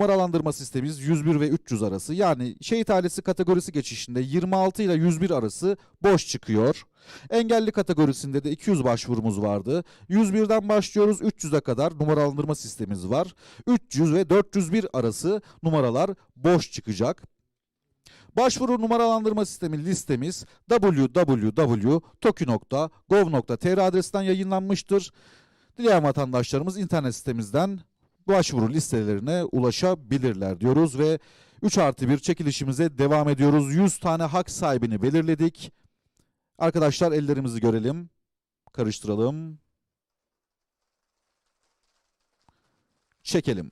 numaralandırma sistemimiz 101 ve 300 arası. Yani şehit ailesi kategorisi geçişinde 26 ile 101 arası boş çıkıyor. Engelli kategorisinde de 200 başvurumuz vardı. 101'den başlıyoruz 300'e kadar numaralandırma sistemimiz var. 300 ve 401 arası numaralar boş çıkacak. Başvuru numaralandırma sistemi listemiz www.toki.gov.tr adresinden yayınlanmıştır. Dileyen vatandaşlarımız internet sitemizden başvuru listelerine ulaşabilirler diyoruz ve 3 artı 1 çekilişimize devam ediyoruz. 100 tane hak sahibini belirledik. Arkadaşlar ellerimizi görelim. Karıştıralım. Çekelim.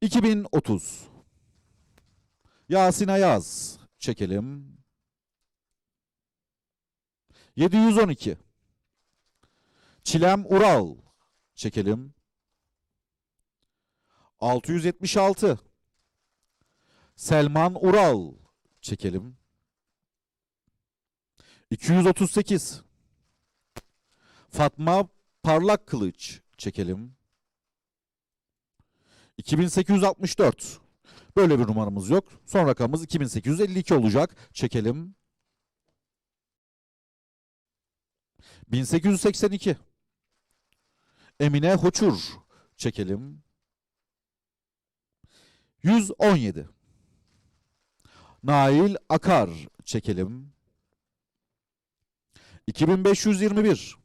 2030 Yasin Ayaz çekelim. 712 Çilem Ural çekelim. 676 Selman Ural çekelim. 238 Fatma Parlak Kılıç çekelim. 2864 Böyle bir numaramız yok. Son rakamımız 2852 olacak. Çekelim. 1882 Emine Hoçur çekelim. 117 Nail Akar çekelim. 2521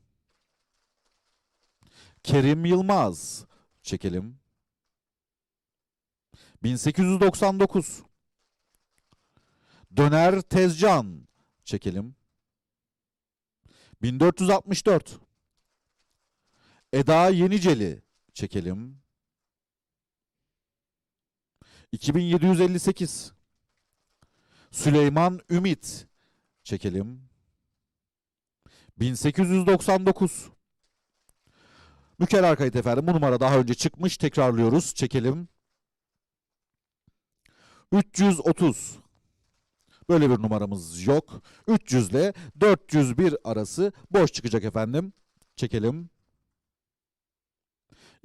Kerim Yılmaz çekelim. 1899 Döner Tezcan çekelim. 1464 Eda Yeniceli çekelim. 2758 Süleyman Ümit çekelim. 1899 Mükerrer kayıt efendim. Bu numara daha önce çıkmış. Tekrarlıyoruz. Çekelim. 330 Böyle bir numaramız yok. 300 ile 401 arası boş çıkacak efendim. Çekelim.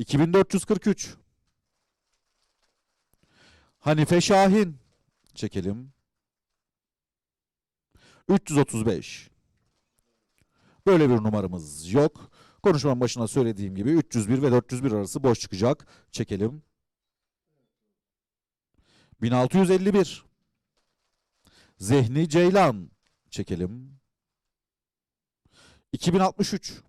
2443 Hanife Şahin çekelim. 335 Böyle bir numaramız yok. Konuşmanın başına söylediğim gibi 301 ve 401 arası boş çıkacak. Çekelim. 1651 Zehni Ceylan çekelim. 2063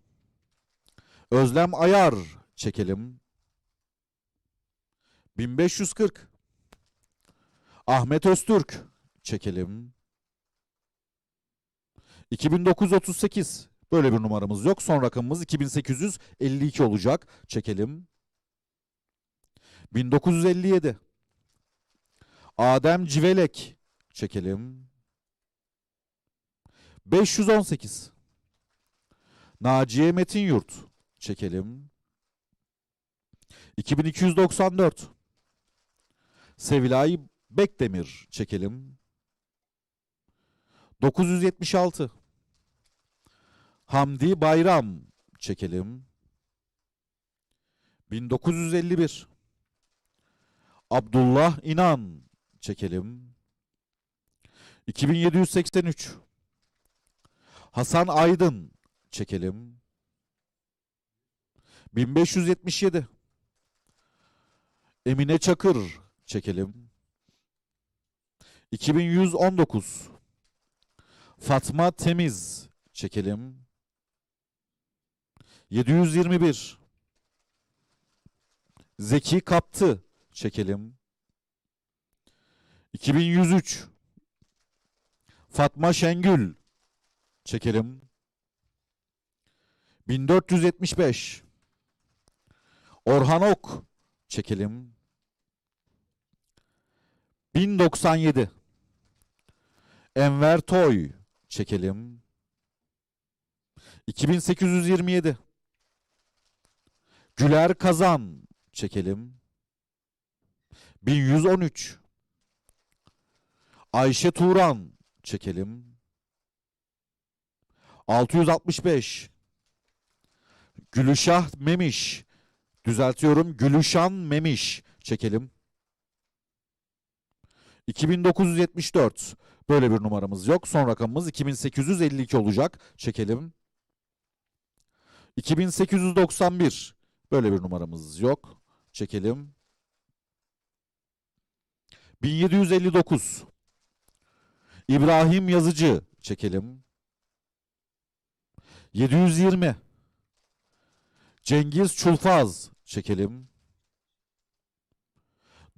Özlem Ayar çekelim. 1540 Ahmet Öztürk çekelim. 2938 böyle bir numaramız yok. Son rakamımız 2852 olacak. Çekelim. 1957 Adem Civelek çekelim. 518 Naciye Metin Yurt çekelim. 2294 Sevilay Bekdemir çekelim. 976 Hamdi Bayram çekelim. 1951 Abdullah İnan çekelim. 2783 Hasan Aydın çekelim. 1577 Emine Çakır çekelim. 2119 Fatma Temiz çekelim. 721 Zeki Kaptı çekelim. 2103 Fatma Şengül çekelim. 1475 Orhan Ok çekelim. 1097 Enver Toy çekelim. 2827 Güler Kazan çekelim. 1113 Ayşe Turan çekelim. 665 Gülüşah Memiş Düzeltiyorum. Gülüşan Memiş. Çekelim. 2974. Böyle bir numaramız yok. Son rakamımız 2852 olacak. Çekelim. 2891. Böyle bir numaramız yok. Çekelim. 1759. İbrahim Yazıcı. Çekelim. 720. Cengiz Çulfaz. Çekelim.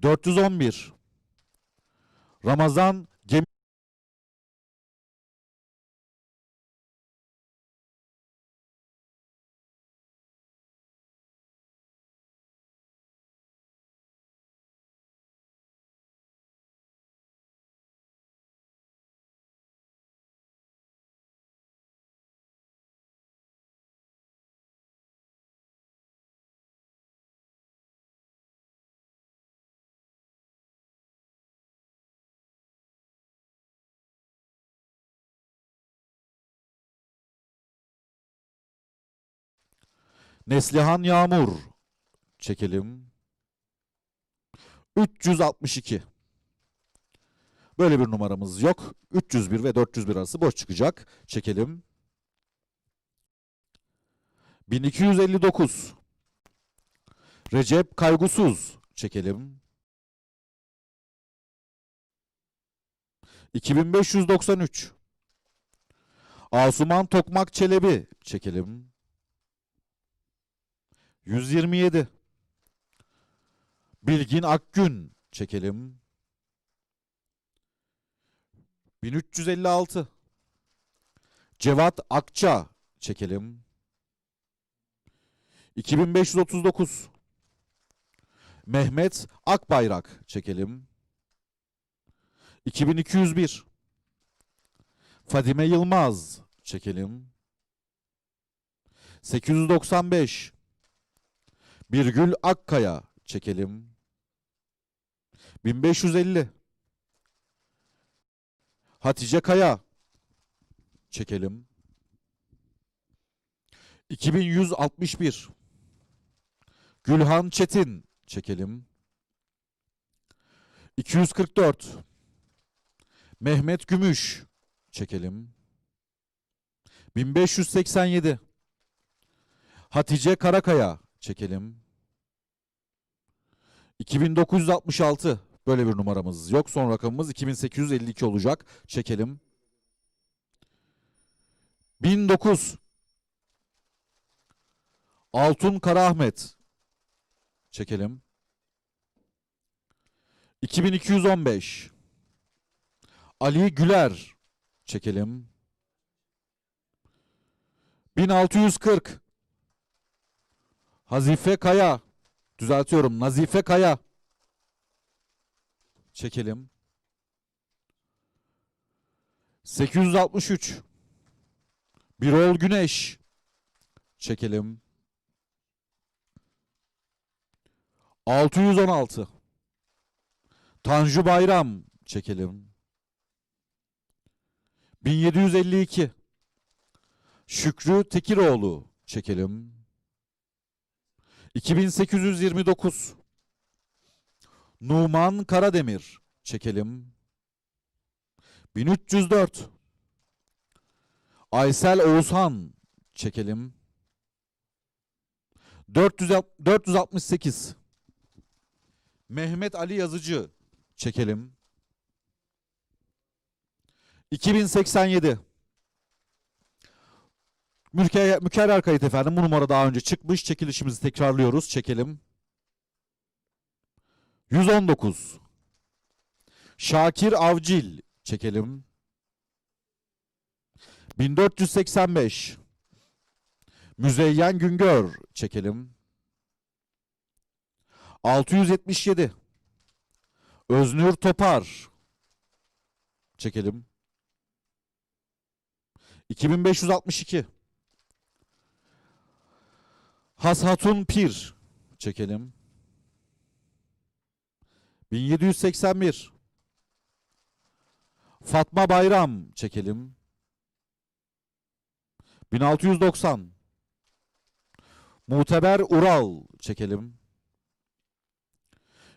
411. Ramazan Neslihan Yağmur. Çekelim. 362. Böyle bir numaramız yok. 301 ve 401 arası boş çıkacak. Çekelim. 1259. Recep Kaygusuz. Çekelim. 2593. Asuman Tokmak Çelebi. Çekelim. 127. Bilgin Akgün çekelim. 1356. Cevat Akça çekelim. 2539. Mehmet Akbayrak çekelim. 2201. Fadime Yılmaz çekelim. 895. Birgül Akkaya çekelim. 1550. Hatice Kaya çekelim. 2161. Gülhan Çetin çekelim. 244. Mehmet Gümüş çekelim. 1587. Hatice Karakaya çekelim. 2966 böyle bir numaramız yok. Son rakamımız 2852 olacak. Çekelim. 1009 Altun Karahmet çekelim. 2215 Ali Güler çekelim. 1640 Hazife Kaya. Düzeltiyorum. Nazife Kaya. Çekelim. 863. Birol Güneş. Çekelim. 616. Tanju Bayram. Çekelim. 1752. Şükrü Tekiroğlu. Çekelim. 2829 Numan Karademir. Çekelim. 1304 Aysel Oğuzhan. Çekelim. 400, 468 Mehmet Ali Yazıcı. Çekelim. 2087 Mülke, mükerrer kayıt efendim. Bu numara daha önce çıkmış. Çekilişimizi tekrarlıyoruz. Çekelim. 119. Şakir Avcil. Çekelim. 1485. Müzeyyen Güngör. Çekelim. 677. Öznür Topar. Çekelim. 2562. Hashatun Pir çekelim. 1781 Fatma Bayram çekelim. 1690 Muteber Ural çekelim.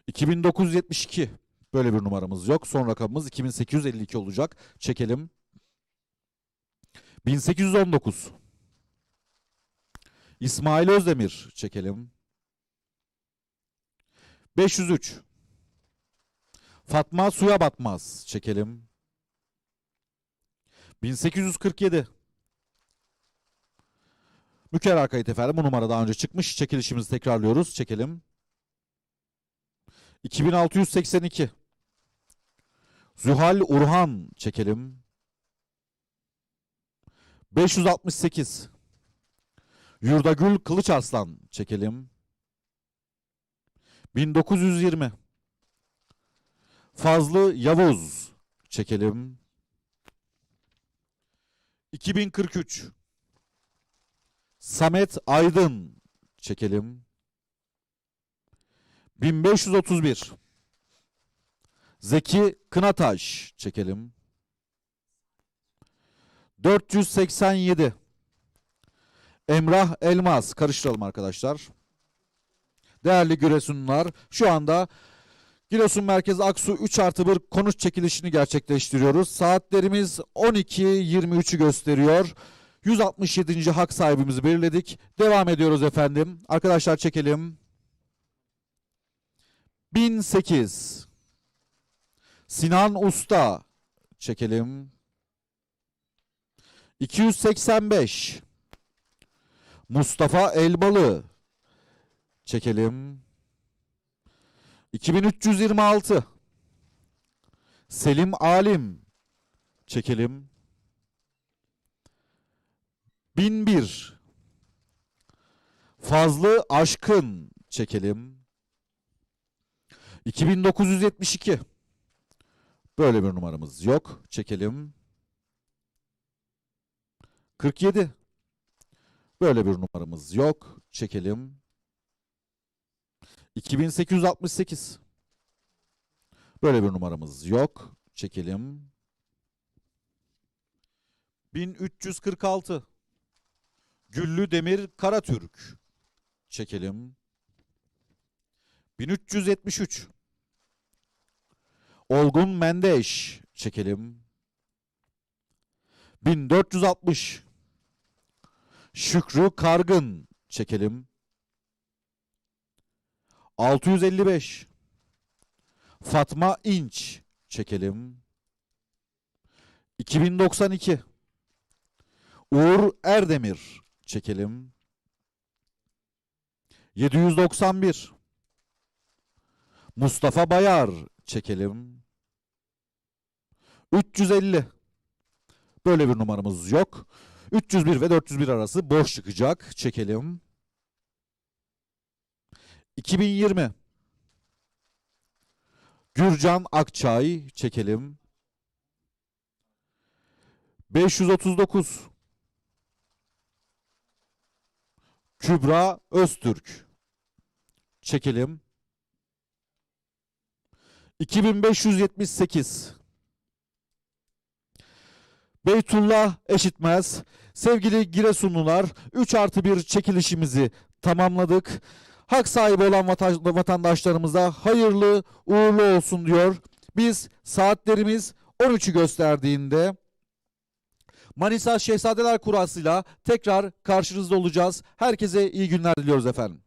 2972 böyle bir numaramız yok. Son rakamımız 2852 olacak. Çekelim. 1819 İsmail Özdemir çekelim. 503 Fatma Suya Batmaz çekelim. 1847 Mükerrer kayıt efendim. Bu numara daha önce çıkmış. Çekilişimizi tekrarlıyoruz. Çekelim. 2682 Zühal Urhan çekelim. 568 Yurdagül Kılıç Arslan çekelim. 1920 Fazlı Yavuz çekelim. 2043 Samet Aydın çekelim. 1531 Zeki Kınataş çekelim. 487 Emrah Elmas karıştıralım arkadaşlar. Değerli Giresunlular şu anda Giresun Merkez Aksu 3 artı 1 konuş çekilişini gerçekleştiriyoruz. Saatlerimiz 12.23'ü gösteriyor. 167. hak sahibimizi belirledik. Devam ediyoruz efendim. Arkadaşlar çekelim. 1008 Sinan Usta çekelim. 285 Mustafa Elbalı çekelim. 2326 Selim Alim çekelim. 1001 Fazlı Aşkın çekelim. 2972 Böyle bir numaramız yok. Çekelim. 47 Böyle bir numaramız yok. Çekelim. 2868 Böyle bir numaramız yok. Çekelim. 1346 Güllü Demir Karatürk çekelim. 1373 Olgun Mendeş çekelim. 1460 Şükrü Kargın çekelim. 655 Fatma İnç çekelim. 2092 Uğur Erdemir çekelim. 791 Mustafa Bayar çekelim. 350 Böyle bir numaramız yok. 301 ve 401 arası boş çıkacak. Çekelim. 2020 Gürcan Akçay çekelim. 539 Kübra Öztürk çekelim. 2578 Beytullah Eşitmez Sevgili Giresunlular 3 artı 1 çekilişimizi tamamladık. Hak sahibi olan vata- vatandaşlarımıza hayırlı uğurlu olsun diyor. Biz saatlerimiz 13'ü gösterdiğinde Manisa Şehzadeler Kurası'yla tekrar karşınızda olacağız. Herkese iyi günler diliyoruz efendim.